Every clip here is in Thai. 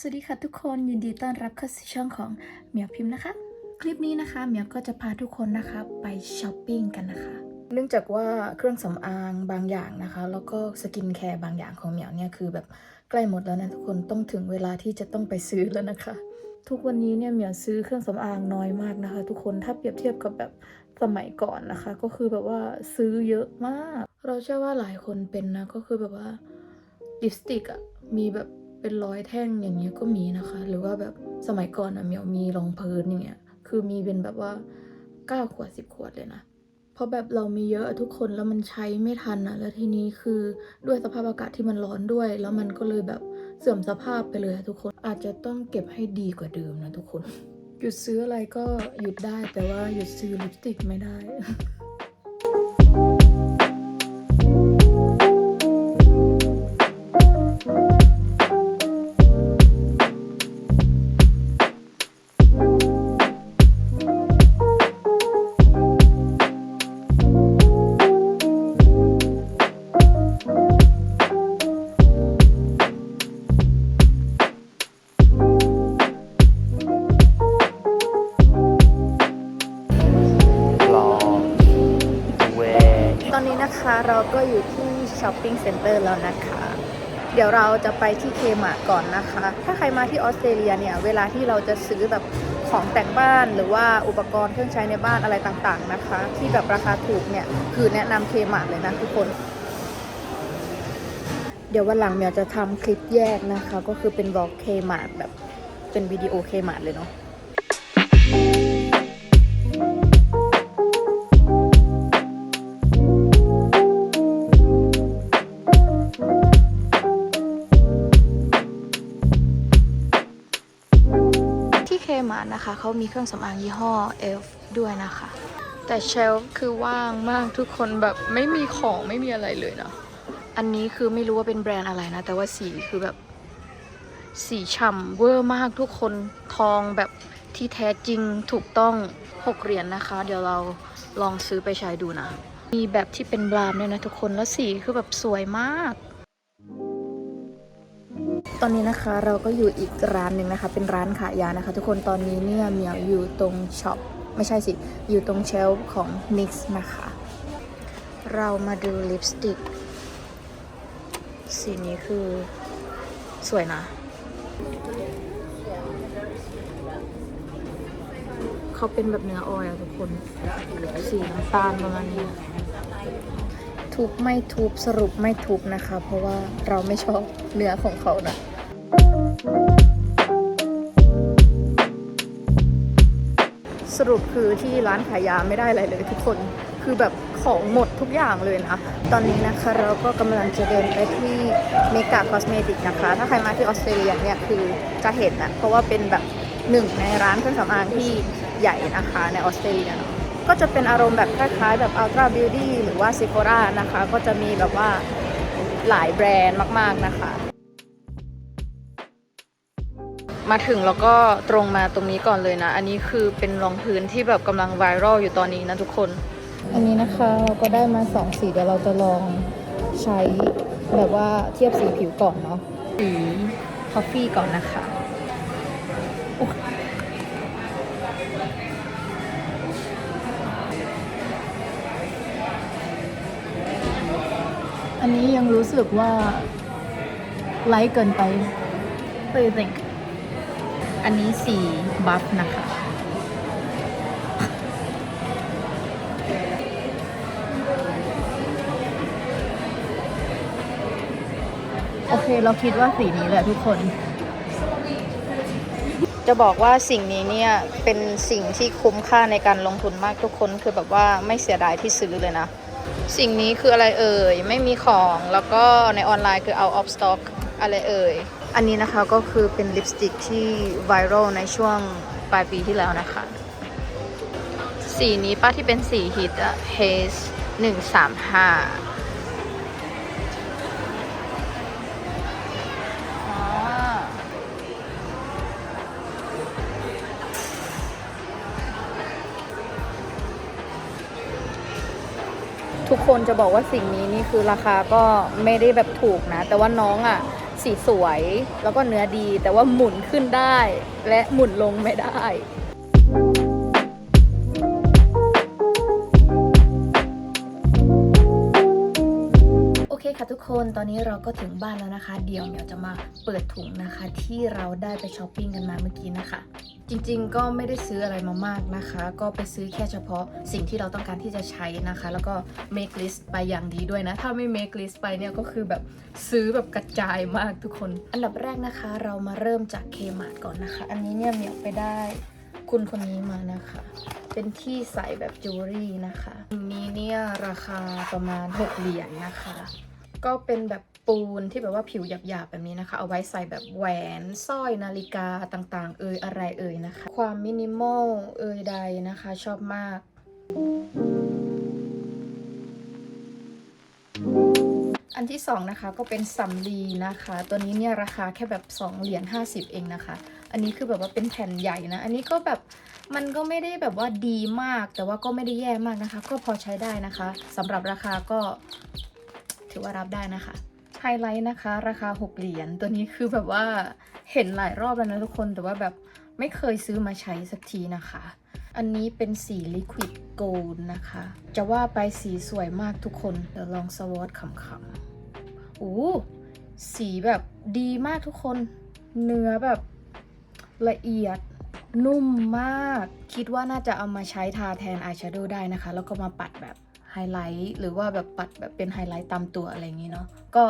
สวัสดีค่ะทุกคนยินดีต้อนรับเข้าสู่ช่องของเหมียวพิมพ์นะคะ คลิปนี้นะคะเหมียวก็จะพาทุกคนนะคะไปช้อปปิ้งกันนะคะ เนื่องจากว่าเครื่องสำอางบางอย่างนะคะ แล้วก็สกินแคร์บางอย่างของเหมียวเนี่ยคือแบบใกล้หมดแล้วนะทุกคนต้องถึงเวลาที่จะต้องไปซื้อแล้วนะคะ ทุกวันนี้เนี่ยเหมียวซื้อเครื่องสำอางน้อยมากนะคะ ทุกคนถ้าเปรียบเทียบกับแบบสมัยก่อนนะคะ ก็คือแบบว่าซื้อเยอะมาก เราเชื่อว่าหลายคนเป็นนะก็คือแบบว่าลิปสติกอะมีแบบ เป็นร้อยแท่งอย่างเงี้ยก็มีนะคะ หรือว่าแบบสมัยก่อนอะเหมียวมีรองพื้นอย่างเงี้ยคือมีเป็นแบบว่าเก้าขวดสิบขวดเลยนะเพราะแบบเรามีเยอะทุกคนแล้วมันใช้ไม่ทันอะแล้วทีนี้คือด้วยสภาพอากาศที่มันร้อนด้วย แล้วมันก็เลยแบบเสื่อมสภาพไปเลยทุกคนอาจจะต้องเก็บให้ดีกว่าเดิมนะทุกคน หยุดซื้ออะไรก็หยุดได้แต่ว่าหยุดซื้อลิปสติกไม่ได้ ช้อปปิ้งเซ็นเตอร์แล้วนะคะ เดี๋ยวเราจะไปที่เคมาก่อนนะคะ ถ้าใครมาที่ออสเตรเลียเนี่ย เวลาที่เราจะซื้อแบบของแต่งบ้านหรือว่าอุปกรณ์เครื่องใช้ในบ้านอะไรต่างๆนะคะ ที่แบบราคาถูกเนี่ย คือแนะนำเคมาเลยนะทุกคน เดี๋ยววันหลังเมียจะทำคลิปแยกนะคะ ก็คือเป็นบล็อกเคมาแบบเป็นวิดีโอเคมาเลยเนาะ นะคะเขามีเครื่องสำอางยี่ห้อเอลฟด้วยนะคะ แต่เชลฟ์คือว่างมากทุกคนแบบไม่มีของไม่มีอะไรเลยนะอันนี้คือไม่รู้ว่าเป็นแบรนด์อะไรนะ แต่ว่าสีคือแบบสีฉ่ำเวอร์มากทุกคนทองแบบที่แท้จริงถูกต้อง 6 เหรียญนะคะ เดี๋ยวเราลองซื้อไปใช้ดูนะ มีแบบที่เป็นบรามด้วยนะทุกคนแล้วสีคือแบบสวยมาก ตอนนี้นะคะเราก็อยู่อีกร้านหนึ่งนะคะ เป็นร้านขายยานะคะ ทุกคนตอนนี้เนี่ยเหมียวอยู่ตรงช็อปไม่ใช่สิ อยู่ตรงเชลฟ์ของ NYX นะคะ เรามาดูลิปสติก สีนี้คือสวยนะ เขาเป็นแบบเนื้อออยล์อะทุกคน สีน้ำตาลประมาณนี้ทุบไม่ทุบสรุปไม่ทุบนะคะ เพราะว่าเราไม่ชอบเนื้อของเขานะ สรุปคือที่ร้านขายยาไม่ได้อะไรเลยทุกคนคือแบบของหมดทุกอย่างเลยนะ ตอนนี้นะคะเราก็กำลังจะเดินไปที่เมกาคอสเมติกนะคะ ถ้าใครมาที่ออสเตรเลียเนี่ยคือจะเห็นนะเพราะว่าเป็นแบบหนึ่งในร้านเครื่องสำอางที่ใหญ่นะคะในออสเตรเลียเนาะก็จะเป็นอารมณ์แบบคล้ายๆแบบ Ultra Beauty หรือว่า Sephora นะคะ ก็จะมีแบบว่าหลายแบรนด์มากๆนะคะ มาถึงแล้วก็ตรงมาตรงนี้ก่อนเลยนะ อันนี้คือเป็นรองพื้นที่แบบกำลังไวรัลอยู่ตอนนี้นะทุกคน อันนี้นะคะเราก็ได้มาสองสีเดี๋ยวเราจะลองใช้แบบว่าเทียบสีผิวก่อนเนาะสีคอฟฟี่ก่อนนะคะอันนี้ยังรู้สึกว่าไลท์เกินไป What do you think อันนี้สีบัฟนะคะ โอเคเราคิดว่าสีนี้แหละทุกคน จะบอกว่าสิ่งนี้เนี่ยเป็นสิ่งที่คุ้มค่าในการลงทุนมากทุกคนคือแบบว่าไม่เสียดายที่ซื้อเลยนะ สิ่งนี้คืออะไรเอ่ย ไม่มีของแล้วก็ในออนไลน์คือเอา off stock อะไรเอ่ย อันนี้นะคะก็คือเป็นลิปสติกที่ไวรัลในช่วงปลายปีที่แล้วนะคะ สีนี้ป้าที่เป็นสีฮิตอะ Haze หนึ่งสามห้าทุกคนจะบอกว่าสิ่งนี้นี่คือราคาก็ไม่ได้แบบถูกนะ แต่ว่าน้องอะ่ะ สีสวย แล้วก็เนื้อดี แต่ว่าหมุนขึ้นได้ และหมุนลงไม่ได้โอเคค่ะทุกคน ตอนนี้เราก็ถึงบ้านแล้วนะคะ เดี๋ยวเดี๋ยวจะมาเปิดถุงนะคะ ที่เราได้ไปช้อปปิ้งกันมาเมื่อกี้นะคะ จริงๆ ก็ไม่ได้ซื้ออะไรมามากนะคะ ก็ไปซื้อแค่เฉพาะสิ่งที่เราต้องการที่จะใช้นะคะ แล้วก็ make list ไปอย่างดีด้วยนะ ถ้าไม่ make list ไปเนี่ยก็คือแบบซื้อแบบกระจายมากทุกคน อันดับแรกนะคะ เรามาเริ่มจากเคมาร์ก่อนนะคะ อันนี้เนี่ยเมียไปได้คุณคนนี้มานะคะ เป็นที่ใส่แบบจิวเวลรี่นะคะอันนี้เนี่ยราคาประมาณ 6 เหรียญนะคะ ก็เป็นแบบปูนที่แบบว่าผิวหยาบๆแบบนี้นะคะ เอาไว้ใส่แบบแหวนสร้อยนาฬิกาต่างๆ เอ่ยอะไรเอ่ยนะคะ ความมินิมอลเอ่ยใดนะคะ ชอบมาก อันที่สองนะคะก็เป็นสำลีนะคะ ตัวนี้เนี่ยราคาแค่แบบ2เหรียญ50 เองนะคะ อันนี้คือแบบว่าเป็นแผ่นใหญ่นะ อันนี้ก็แบบมันก็ไม่ได้แบบว่าดีมาก แต่ว่าก็ไม่ได้แย่มากนะคะ ก็พอใช้ได้นะคะสำหรับราคาก็ ถือว่ารับได้นะคะไฮไลท์นะคะ ราคา 6 เหรียญตัวนี้คือแบบว่าเห็นหลายรอบแล้วนะทุกคนแต่ว่าแบบไม่เคยซื้อมาใช้สักทีนะคะ อันนี้เป็นสี Liquid Gold นะคะ จะว่าไปสีสวยมากทุกคน เดี๋ยวลองสวอตขำๆโอ้สีแบบดีมากทุกคน เนื้อแบบละเอียดนุ่มมาก คิดว่าน่าจะเอามาใช้ทาแทนอายแชโดว์ได้นะคะ แล้วก็มาปัดแบบ ไฮไลท์หรือว่าแบบปัดแบบเป็นไฮไลท์ตามตัวอะไรอย่างนี้เนาะก็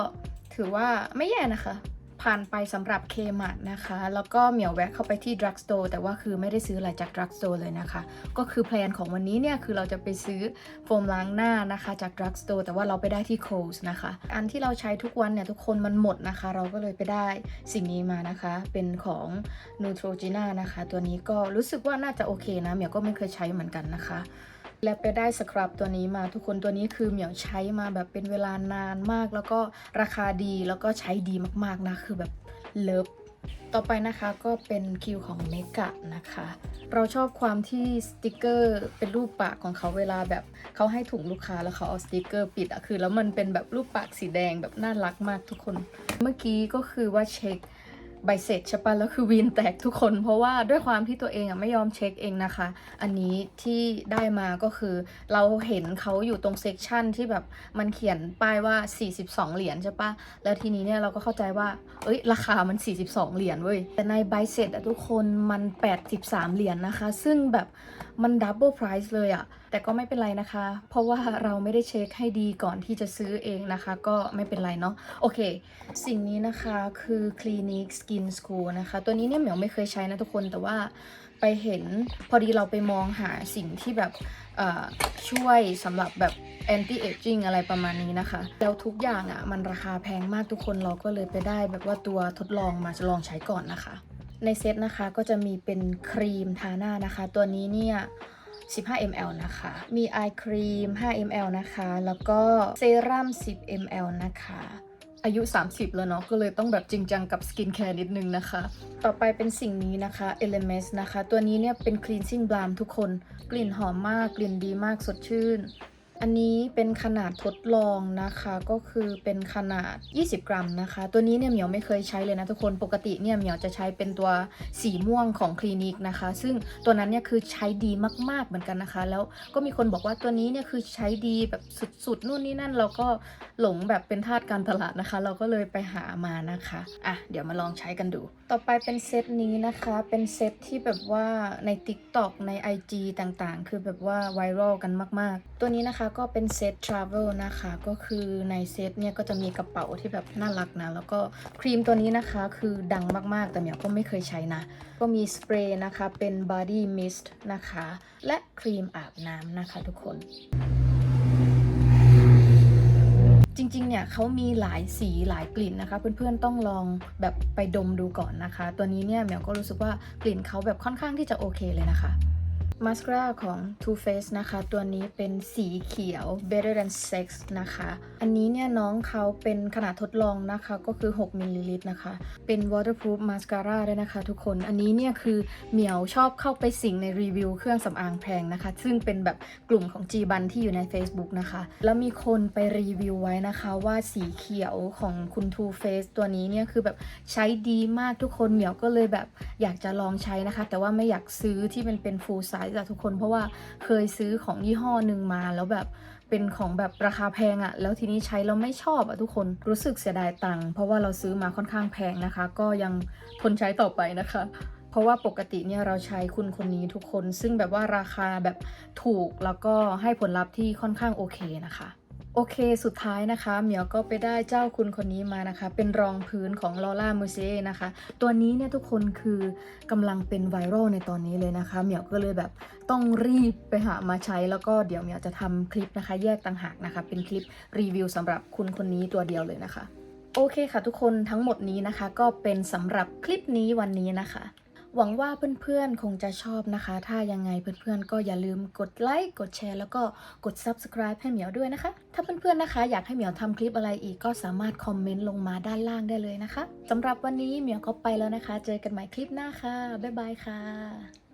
ถือว่าไม่แย่นะคะ ผ่านไปสำหรับ Kmart นะคะ แล้วก็เหมียวแวะเข้าไปที่ Drug Store แต่ว่าคือไม่ได้ซื้ออะไรจาก Drug Store เลยนะคะ ก็คือแพลนของวันนี้เนี่ย คือเราจะไปซื้อโฟมล้างหน้านะคะจาก Drug Store แต่ว่าเราไปได้ที่ Kohl's นะคะ อันที่เราใช้ทุกวันเนี่ย ทุกคนมันหมดนะคะ เราก็เลยไปได้สิ่งนี้มานะคะ เป็นของ Neutrogena นะคะ ตัวนี้ก็รู้สึกว่าน่าจะโอเคนะเหมียวก็ไม่เคยใช้เหมือนกันนะคะ และไปได้สครับตัวนี้มาทุกคนตัวนี้คือเหมียวใช้มาแบบเป็นเวลานานมาก แล้วก็ราคาดีแล้วก็ใช้ดีมากๆนะคือแบบเลิฟต่อไปนะคะก็เป็นคิวของเมกะนะคะ เราชอบความที่สติกเกอร์เป็นรูปปากของเขาเวลาแบบเขาให้ถุงลูกค้าแล้วเขาเอาสติกเกอร์ปิดอะคือ แล้วมันเป็นแบบรูปปากสีแดงแบบน่ารักมากทุกคน เมื่อกี้ก็คือว่าเช็ค ใบเสร็จใช่ปะแล้วคือวีนแตกทุกคน เพราะว่าด้วยความที่ตัวเองอะไม่ยอมเช็คเองนะคะ อันนี้ที่ได้มาก็คือ เราเห็นเขาอยู่ตรงเซกชันที่แบบมันเขียนป้ายว่า 42 เหรียญใช่ปะแล้วทีนี้เนี่ยเราก็เข้าใจว่า เอ้ย ราคามัน 42 เหรียญเว้ยแต่ในใบเสร็จอะทุกคนมัน 83 เหรียญนะคะ ซึ่งแบบ มันดับเบิลไพรซ์เลยอะแต่ก็ไม่เป็นไรนะคะ เพราะว่าเราไม่ได้เช็คให้ดีก่อนที่จะซื้อเองนะคะ ก็ไม่เป็นไรเนาะโอเค สิ่งนี้นะคะคือ Clinique Skin School นะคะ ตัวนี้เนี่ยเหมียวไม่เคยใช้นะทุกคนแต่ว่าไปเห็นพอดีเราไปมองหาสิ่งที่แบบช่วยสำหรับแบบ anti aging อะไรประมาณนี้นะคะ แล้วทุกอย่างอะ่ะมันราคาแพงมากทุกคนเราก็เลยไปได้แบบว่าตัวทดลองมาจะลองใช้ก่อนนะคะ ในเซตนะคะก็จะมีเป็นครีมทาหน้านะคะ ตัวนี้เนี่ย15 ml นะคะ มีไอครีม 5 ml นะคะ แล้วก็เซรั่ม 10 ml นะคะ อายุ 30 แล้วเนาะ ก็เลยต้องแบบจริงจังกับสกินแคร์นิดนึงนะคะ ต่อไปเป็นสิ่งนี้นะคะ Elemis นะคะ ตัวนี้เนี่ยเป็น cleansing balm ทุกคน กลิ่นหอมมาก กลิ่นดีมาก สดชื่น อันนี้เป็นขนาดทดลองนะคะก็คือเป็นขนาด 20 กรัมนะคะ ตัวนี้เนี่ยเหมียวไม่เคยใช้เลยนะทุกคนปกติเนี่ยเหมียวจะใช้เป็นตัวสีม่วงของคลินิกนะคะ ซึ่งตัวนั้นเนี่ยคือใช้ดีมากๆเหมือนกันนะคะ แล้วก็มีคนบอกว่าตัวนี้เนี่ยคือใช้ดีแบบสุดๆนู่นนี่นั่นเราก็หลงแบบเป็นทาสการตลาดนะคะ เราก็เลยไปหามานะคะอะเดี๋ยวมาลองใช้กันดู ต่อไปเป็นเซตนี้นะคะเป็นเซตที่แบบว่าใน TikTok ใน IG ต่างๆ คือแบบว่าไวรัลกันมาก ๆ ตัวนี้นะคะก็เป็นเซต Travel นะคะ ก็คือในเซตเนี่ยก็จะมีกระเป๋าที่แบบน่ารักนะ แล้วก็ครีมตัวนี้นะคะคือดังมากๆ แต่เมียวก็ไม่เคยใช้นะ ก็มีสเปรย์นะคะ เป็น Body Mist นะคะ และครีมอาบน้ำนะคะทุกคนจริงๆ เนี่ยเขามีหลายสีหลายกลิ่นนะคะ เพื่อนๆ ต้องลองแบบไปดมดูก่อนนะคะ ตัวนี้เนี่ยเหมียวก็รู้สึกว่ากลิ่นเขาแบบค่อนข้างที่จะโอเคเลยนะคะ มาสคาร่าของ Too Faced นะคะ ตัวนี้เป็นสีเขียว Better Than Sex นะคะ อันนี้เนี่ยน้องเขาเป็นขนาดทดลองนะคะ ก็คือ 6มิลลิลิตรนะคะ เป็น waterproof mascara ด้วยนะคะทุกคน อันนี้เนี่ยคือเหมียวชอบเข้าไปสิงในรีวิวเครื่องสำอางแพงนะคะ ซึ่งเป็นแบบกลุ่มของ G บันที่อยู่ใน Facebook นะคะ แล้วมีคนไปรีวิวไว้นะคะว่าสีเขียวของคุณ Too Faced ตัวนี้เนี่ยคือแบบใช้ดีมากทุกคน เหมียวก็เลยแบบอยากจะลองใช้นะคะ แต่ว่าไม่อยากซื้อที่มันเป็น full size อะทุกคนเพราะว่าเคยซื้อของยี่ห้อหนึ่งมาแล้วแบบเป็นของแบบราคาแพงอะแล้วทีนี้ใช้แล้วไม่ชอบอะทุกคนรู้สึกเสียดายตังค์เพราะว่าเราซื้อมาค่อนข้างแพงนะคะ ก็ยังทนใช้ต่อไปนะคะ เพราะว่าปกติเนี่ยเราใช้คุณคนนี้ทุกคน ซึ่งแบบว่าราคาแบบถูกแล้วก็ให้ผลลัพธ์ที่ค่อนข้างโอเคนะคะ โอเค สุดท้ายนะคะ เหมียวก็ไปได้เจ้าคุณคนนี้มานะคะ เป็นรองพื้นของลอร่ามูเซ่นะคะ ตัวนี้เนี่ยทุกคนคือกำลังเป็นไวรัลในตอนนี้เลยนะคะ เหมียวก็เลยแบบต้องรีบไปหามาใช้ แล้วก็เดี๋ยวเหมียวจะทำคลิปนะคะ แยกต่างหากนะคะ เป็นคลิปรีวิวสำหรับคุณคนนี้ตัวเดียวเลยนะคะ โอเคค่ะทุกคนทั้งหมดนี้นะคะ ก็เป็นสำหรับคลิปนี้วันนี้นะคะ หวังว่าเพื่อนๆ คงจะชอบนะคะ ถ้ายังไงเพื่อนๆ ก็อย่าลืมกดไลค์กดแชร์แล้วก็กด subscribe ให้เหมียวด้วยนะคะ ถ้าเพื่อนๆนะคะ อยากให้เหมียวทำคลิปอะไรอีกก็สามารถคอมเมนต์ลงมาด้านล่างได้เลยนะคะสำหรับวันนี้เหมียวก็ไปแล้วนะคะ เจอกันใหม่คลิปหน้าค่ะบ๊ายบายค่ะ